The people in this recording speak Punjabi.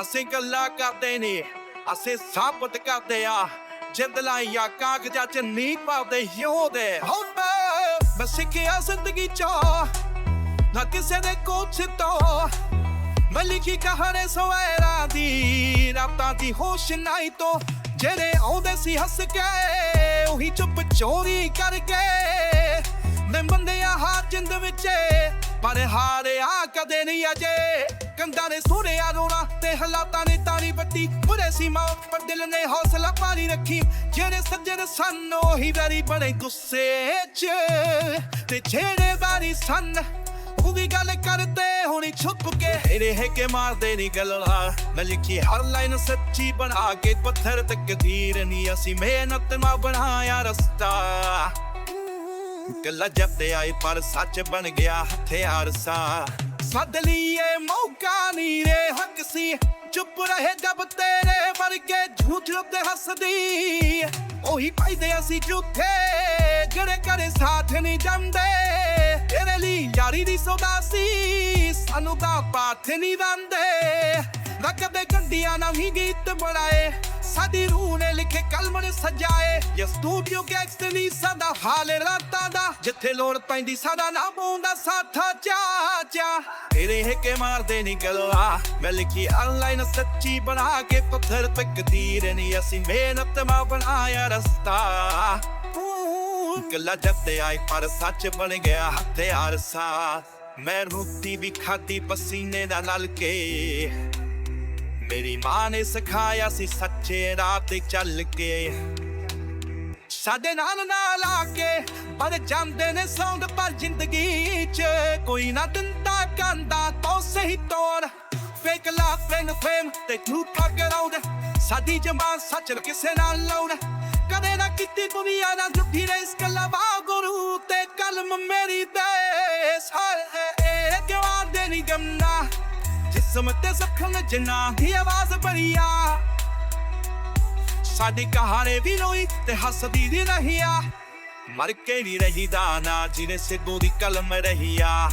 ਅਸੀਂ ਗੱਲਾਂ ਕਰਦੇ ਨੇ, ਅਸੀਂ ਸਾਬਤ ਕਰਦੇ ਆ। ਜਿੰਦ ਕਾਗਜ਼ਾਂ ਚ ਨਹੀਂ ਪਾਉਂਦੇ ਯੋਦੇ ਹੋ ਮੈਂ ਮੈਂ ਸਿੱਖਿਆ ਜ਼ਿੰਦਗੀ ਚੋਂ, ਨਾ ਕਿਸੇ ਦੇ ਕੁਛ ਤੋਂ। ਮੈਂ ਲਿਖੀ ਕਹਾਣੀ ਸਵੇਰਾਂ ਦੀ, ਰਾਤਾਂ ਦੀ ਹੋਸ਼ ਨਹੀਂ ਤੋਂ। ਜਿਹੜੇ ਆਉਂਦੇ ਸੀ ਹੱਸ ਕੇ, ਉਹੀ ਚੁੱਪ ਚੋਰੀ ਕਰਕੇ। ਮੈਂ ਬੰਦਿਆ ਹਾਰ ਜਿੰਦ ਵਿੱਚ, ਪਰ ਹਾਰਿਆ ਕਦੇ ਨਹੀਂ ਅਜੇ। ਕੰਧਾਂ ਨੇ ਸੁਣਿਆ ਰੋਣਾ ਤੇ ਹਾਲਾਤਾਂ ਨੇ ਤਾਰੀ ਬੱਤੀ ਬੁਰੇ ਸੀ ਮਾਂ ਪਰ ਦਿਲ ਨੇ ਹੌਸਲਾ ਪਾਰੀ ਰੱਖੀ। ਜਿਹੜੇ ਸੱਜਣ ਸਨ ਉਹੀ ਵੈਰੀ ਬੜੇ ਗੁੱਸੇ 'ਚ। ਤੇ ਜਿਹੜੇ ਵਾਰੀ ਸਨ ਉਹ ਵੀ ਗੱਲ ਕਰਦੇ ਹੁਣੀ ਛੁਪ ਕੇ। ਇਹ ਹੈ ਕਿ ਮਾਰਦੇ ਨਹੀਂ ਗੱਲਾਂ। ਮੈਂ ਲਿਖੀ ਹਰ ਲਾਈਨ ਸੱਚੀ ਬਣਾ ਕੇ ਪੱਥਰ ਤੇ ਕਦੀਰ ਨਹੀਂ ਅਸੀਂ ਮਿਹਨਤ ਨਾਲ ਬਣਾਇਆ ਰਸਤਾ। ਗੱਲਾਂ ਜਪਦੇ ਆਏ ਪਰ ਸੱਚ ਬਣ ਗਿਆ ਹਥਿਆਰ ਸਾ। ਸੱਦ ਲਈਏ, ਮੌਕਾ ਨਹੀਂ ਰੇ ਹੱਕ ਸੀ। ਚੁੱਪ ਰਹੇ ਜਬ ਤੇਰੇ ਵਰਗੇ ਝੂਠ ਉੱਤੇ ਹੱਸਦੀ। ਉਹੀ ਪਾਈਦੇ ਅਸੀਂ ਝੂਠੇ, ਜਿਹੜੇ ਕਰੇ ਸਾਥ ਨਹੀਂ ਜੰਦੇ। ਤੇਰੇ ਲਈ ਯਾਰੀ ਦੀ ਸੌਦਾ ਸੀ, ਸਾਨੂੰ ਤਾਂ ਪਾਥ ਨਹੀਂ ਦੰਦੇ। ਨਾ ਦੇ ਕੰਡੀਆਂ ਨਾ ਹੀ ਗੀਤ ਬਣਾਏ, ਸਾਡੀ ਰੂਹ ਨੇ ਲਿਖੇ ਕਲਮ ਨੇ ਸਜਾਏ ਇਹ ਸਟੂਡੀਓ ਗੈਂਗਸਟਰ ਨਹੀਂ ਸਦਾ ਹਾਲ ਰਾਤਾਂ ਦਾ। ਜਿੱਥੇ ਲੋੜ ਪੈਂਦੀ ਸਾਡਾ ਨਾ ਪਾਉਂਦਾ ਸਾਥਾ ਚਾ ਚਾ ਤੇਰੇ ਹੈ ਮਾਰਦੇ ਨਹੀਂ ਗੱਲਾਂ ਮੈਂ ਲਿਖੀ ਆਨਲਾਈਨ ਸੱਚੀ ਬਣਾ ਕੇ ਪੱਥਰ ਤੇ ਕਦੀਰ ਨਹੀਂ ਅਸੀਂ ਮਿਹਨਤ ਮਾ ਬਣਾਇਆ ਰਸਤਾ। ਗੱਲਾਂ ਜਪਦੇ ਆਏ, ਪਰ ਸੱਚ ਬਣ ਗਿਆ ਹਥਿਆਰ ਸਾ ਮੈਂ ਰੋਟੀ ਵੀ ਖਾਦੀ ਪਸੀਨੇ ਦਾ ਨਲ ਕੇ। ਮੇਰੀ ਮਾਂ ਨੇ ਸਿਖਾਇਆ ਸੀ ਸੱਚੇ ਰਾਹ ਤੇ ਚੱਲ ਕੇ। ਸਾਡੇ ਨਾਲ ਨਾਲ ਆ ਕੇ, ਪਰ ਜਾਂਦੇ ਨੇ ਸੌਂਦ ਪਰ ਜ਼ਿੰਦਗੀ 'ਚ। ਕੋਈ ਨਾ ਦਿੰਦਾ ਕੰਦਾ ਤੋਂ ਸਹੀ ਤੋੜ ਫੇਕ ਲਾ ਫੈਨ ਫੇਮ ਤੇ ਝੂਠਾ ਕਰਾਉਂਦੇ ਸਾਡੀ ਜਮਾਨ ਸੱਚ ਕਿਸੇ ਨਾਲ ਲਾਉਣ। ਕਦੇ ਨਾ ਕੀਤੀ ਦੁਨੀਆ ਨਾਲ ਝੂਠੀ ਰੇਸ ਕਲਵਾ ਗੁਰੂ ਤੇ ਕਲਮ ਮੇਰੀ ਦੇ ਸਾਰੇ ਇਹ ਜਵਾਨ ਦੇ ਨਹੀਂ ਗਮਨਾ? ਜਿਸਮ ਤੇ ਜ਼ਖਮ ਜਿੰਨਾ ਦੀ ਆਵਾਜ਼ ਬਰੀਆ ਸਾਡੀ ਕਹਾਣੀ ਵੀ ਰੋਈ ਤੇ ਹੱਸਦੀ ਦੀ ਰਹੀਆ। ਮਰ ਕੇ ਨਹੀਂ ਰਹੀਦਾ ਨਾ, ਜਿਹਨੇ ਸਿੱਧੂ ਦੀ ਕਲਮ ਰਹੀਆ।